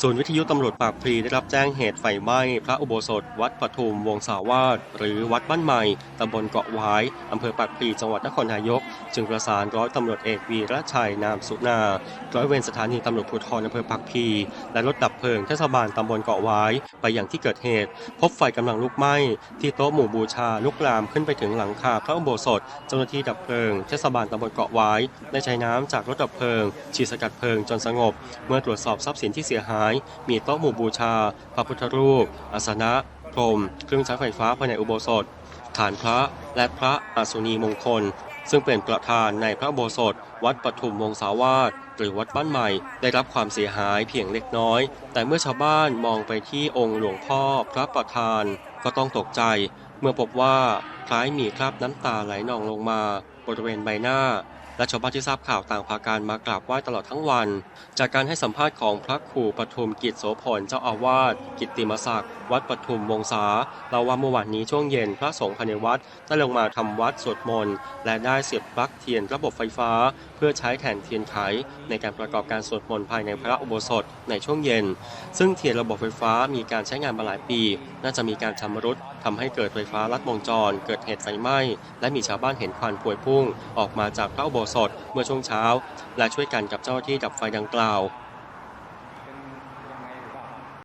ศูนย์วิทยุตำรวจปากพลีได้รับแจ้งเหตุไฟไหม้พระอุโบสถ วัดปทุมวงศาวาสหรือวัดบ้านใหม่ตำบลเกาะหวายอำเภอปากพลีจังหวัดนครนายก จึงประสานร้อยตำรวจเอกวีระชัยนามสุนาร้อยเวรสถานีตำรวจภูธรอำเภอปากพลีและรถดับเพลิงเทศบาลตำบลเกาะหวายไปอย่างที่เกิดเหตุ พบไฟกำลังลุกไหม้ที่โต๊ะหมู่บูชาลุกลามขึ้นไปถึงหลังคาพระอุโบสถ เจ้าหน้าที่ดับเพลิงเทศบาลตำบลเกาะหวายได้ใช้น้ำจากรถดับเพลิงฉีดสกัดเพลิงจนสงบ เมื่อตรวจสอบทรัพย์สินที่เสียหายมีโต๊ะหมู่บูชา พระพุทธรูป อาสนะ พรม เครื่องใช้ไฟฟ้าภายในอุโบสถ ฐานพระ และพระอาสุนีมงคล ซึ่งเป็นประธานในพระโบสถ วัดปทุมวงศาวาสหรือวัดบ้านใหม่ ได้รับความเสียหายเพียงเล็กน้อย แต่เมื่อชาวบ้านมองไปที่องค์หลวงพ่อพระประธาน ก็ต้องตกใจ เมื่อพบว่าคล้ายมีคราบน้ำตาไหลนองลงมา บริเวณใบหน้า และชาวบ้านที่ทราบข่าวต่างพากันมากราบไหว้ตลอดทั้งวัน จากการให้สัมภาษณ์ของพระครูปทุมกิจโสพลเจ้าอาวาสกิตติมศักดิ์วัดปทุมวงศาเล่าว่าเมื่อวานนี้ช่วงเย็นพระสงฆ์ภายในวัดได้ลงมาทำวัดสวดมนต์และได้เสียบปลั๊กเทียนระบบไฟฟ้า เพื่อใช้แทนเทียนไข ในการประกอบการสวดมนต์ภายในพระอุโบสถในช่วงเย็น ซึ่งเทียนระบบไฟฟ้ามีการใช้งานมาหลายปี น่าจะมีการชำรุด ทำให้เกิดไฟฟ้าลัดวงจร เกิดเหตุไฟไหม้ และมีชาวบ้านเห็นควันพวยพุ่ง ออกมาจากพระอุโบสถเมื่อช่วงเช้า และช่วยกันกับเจ้าหน้าที่ดับไฟดังกล่าว